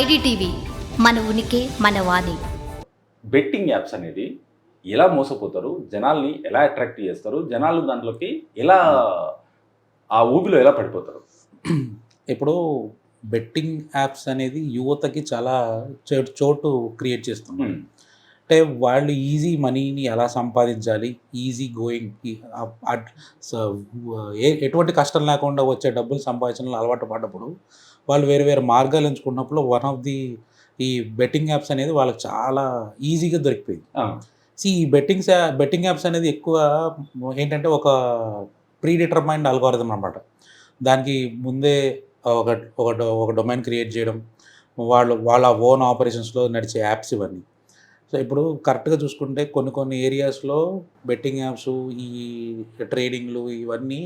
IDTV మన ఉనికి మన వాణి. బెట్టింగ్ యాప్స్ అనేది ఎలా మోసపోతారు జనాల్ని ఎలా అట్రాక్ట్ చేస్తారు జనాలు దాంట్లోకి ఎలా ఆ ఊబిలో ఎలా పడిపోతారు? ఇప్పుడు బెట్టింగ్ యాప్స్ అనేది యువతకి చాలా చోటు చోటు క్రియేట్ చేస్తుంది. అంటే వాళ్ళు ఈజీ మనీని ఎలా సంపాదించాలి? ఈజీ గోయింగ్ ఎటువంటి కష్టం లేకుండా వచ్చే డబ్బులు సంపాదించడంలో అలవాటు పడ్డప్పుడు వాళ్ళు వేరే వేరే మార్గాలు ఎంచుకున్నప్పుడు వన్ ఆఫ్ ది ఈ బెట్టింగ్ యాప్స్ అనేది వాళ్ళకి చాలా ఈజీగా దొరికిపోయింది. సి ఈ బెట్టింగ్స్ బెట్టింగ్ యాప్స్ అనేది ఎక్కువ ఏంటంటే ఒక ప్రీ డిటర్మైండ్ అల్గోరిథం అనమాట దానికి ముందే ఒక ఒక ఒక డొమైన్ క్రియేట్ చేయడం వాళ్ళు వాళ్ళ ఓన్ ఆపరేషన్స్లో నడిచే యాప్స్ ఇవన్నీ. సో ఇప్పుడు కరెక్ట్గా చూసుకుంటే కొన్ని కొన్ని ఏరియాస్లో బెట్టింగ్ యాప్స్ ఈ ట్రేడింగ్లు ఇవన్నీ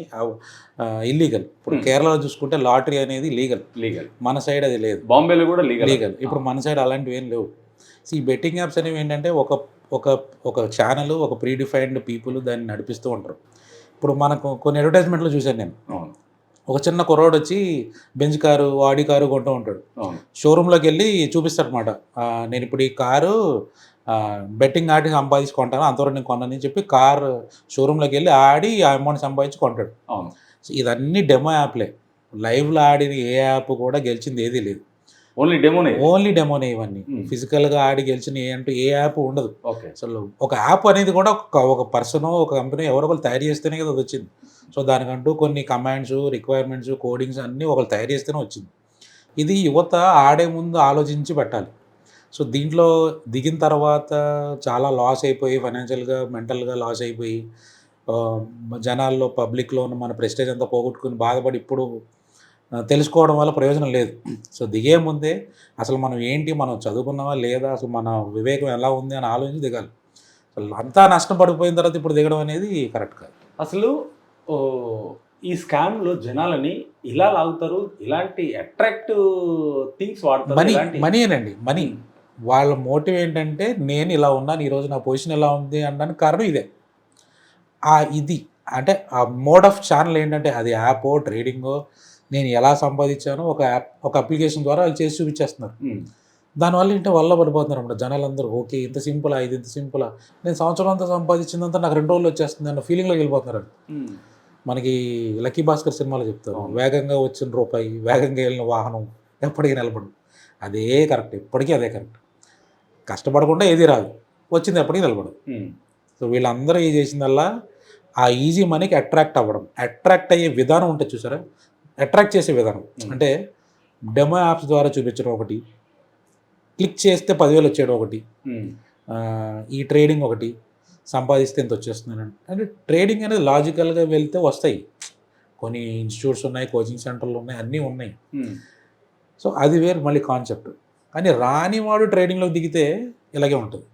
ఇల్లీగల్ ఇప్పుడు. కేరళలో చూసుకుంటే లాటరీ అనేది లీగల్ లీగల్ మన సైడ్ అది లేదు. బాంబేలో కూడా లీగల్ లీగల్ ఇప్పుడు మన సైడ్ అలాంటివి ఏం లేవు. సో ఈ బెట్టింగ్ యాప్స్ అనేవి ఏంటంటే ఒక ఒక ఒక ఛానల్ ఒక ప్రీ డిఫైన్డ్ పీపుల్ దాన్ని నడిపిస్తూ ఉంటారు. ఇప్పుడు మనకు కొన్ని అడ్వర్టైజ్మెంట్లు చూశాను నేను. ఒక చిన్న కుర్రోడు వచ్చి బెంజ్ కారు ఆడి కారు కొంటూ ఉంటాడు. షోరూంలోకి వెళ్ళి చూపిస్తాడు అనమాట నేను ఇప్పుడు ఈ కారు బెట్టింగ్ ఆడి సంపాదించి కొంటాను అంతవరకు నేను కొన్నానని చెప్పి కార్ షోరూంలోకి వెళ్ళి ఆడి ఆ అమౌంట్ సంపాదించి కొంటాడు. అవును. సో ఇదన్నీ డెమో యాప్లే లైవ్లో ఆడిన ఏ యాప్ కూడా గెలిచింది ఏదీ లేదు. ఓన్లీ డెమోనే ఓన్లీ డెమోనే ఇవన్నీ. Hmm. ఫిజికల్గా ఆడి గెలిచిన ఏ అంటూ ఏ యాప్ ఉండదు. ఓకే. అసలు ఒక యాప్ అనేది కూడా ఒక ఒక పర్సన్ ఒక కంపెనీ ఎవరో ఒకరు తయారు చేస్తేనే కదా అది వచ్చింది. సో దానికంటూ కొన్ని కమాండ్స్ రిక్వైర్మెంట్స్ కోడింగ్స్ అన్నీ ఒకరు తయారు చేస్తేనే వచ్చింది. ఇది యువత ఆడే ముందు ఆలోచించి పెట్టాలి. సో దీంట్లో దిగిన తర్వాత చాలా లాస్ అయిపోయి ఫైనాన్షియల్గా మెంటల్గా లాస్ అయిపోయి జనాల్లో పబ్లిక్లో ఉన్న మన ప్రెస్టేజ్ అంతా పోగొట్టుకుని బాధపడి ఇప్పుడు తెలుసుకోవడం వల్ల ప్రయోజనం లేదు. సో దిగే ముందే అసలు మనం ఏంటి మనం చదువుకున్నావా లేదా అసలు మన వివేకం ఎలా ఉంది అని ఆలోచించి దిగాలి. అసలు అంతా నష్టం పడిపోయిన తర్వాత ఇప్పుడు దిగడం అనేది కరెక్ట్ కాదు. అసలు ఈ స్కామ్లో జనాలని ఇలా లాగుతారు ఇలాంటి అట్రాక్టివ్ థింగ్స్ వాడతారు మనీ మనీ మనీ. వాళ్ళ మోటివ్ ఏంటంటే నేను ఇలా ఉన్నాను ఈరోజు నా పొజిషన్ ఎలా ఉంది అనడానికి కారణం ఇదే. ఆ ఇది అంటే ఆ మోడ్ ఆఫ్ ఛానల్ ఏంటంటే అది యాపో ట్రేడింగో నేను ఎలా సంపాదించానో ఒక యాప్ ఒక అప్లికేషన్ ద్వారా వాళ్ళు చేసి చూపించేస్తున్నారు. దానివల్ల ఏంటో వల్ల పడిపోతున్నారు అన్నమాట జనాలందరూ. ఓకే ఇంత సింపులా ఇది ఇంత సింపులా నేను సంవత్సరం అంతా సంపాదించిందంతా నాకు రెండు రోజులు వచ్చేస్తుంది అన్న ఫీలింగ్లోకి వెళ్ళిపోతున్నారు మనకి లక్కీ భాస్కర్ సినిమాలో చెప్తారు. వేగంగా వచ్చిన రూపాయి వేగంగా వెళ్ళిన వాహనం ఎప్పటికీ నిలబడు అదే కరెక్ట్ ఎప్పటికీ అదే కరెక్ట్. కష్టపడకుండా ఏది రాదు. వచ్చింది ఎప్పటికీ నిలబడు ఉమ్, సో వీళ్ళందరూ ఏం చేసిందల్లా ఆ ఈజీ మనీకి అట్రాక్ట్ అవ్వడం. అట్రాక్ట్ అయ్యే విధానం ఉంటుంది చూసారా? అట్రాక్ట్ చేసే విధానం. అంటే డెమో యాప్స్ ద్వారా చూపించడం ఒకటి క్లిక్ చేస్తే పదివేలు వచ్చేయడం ఒకటి ఈ ట్రేడింగ్ ఒకటి సంపాదిస్తే ఎంత వచ్చేస్తుందని అంటే ట్రేడింగ్ అనేది లాజికల్గా వెళ్తే వస్తాయి. కొన్ని ఇన్స్టిట్యూట్స్ ఉన్నాయి కోచింగ్ సెంటర్లు ఉన్నాయి అన్నీ ఉన్నాయి. సో అది వేరు మళ్ళీ కాన్సెప్ట్. కానీ రాని వాడు ట్రేడింగ్లో దిగితే ఇలాగే ఉంటుంది.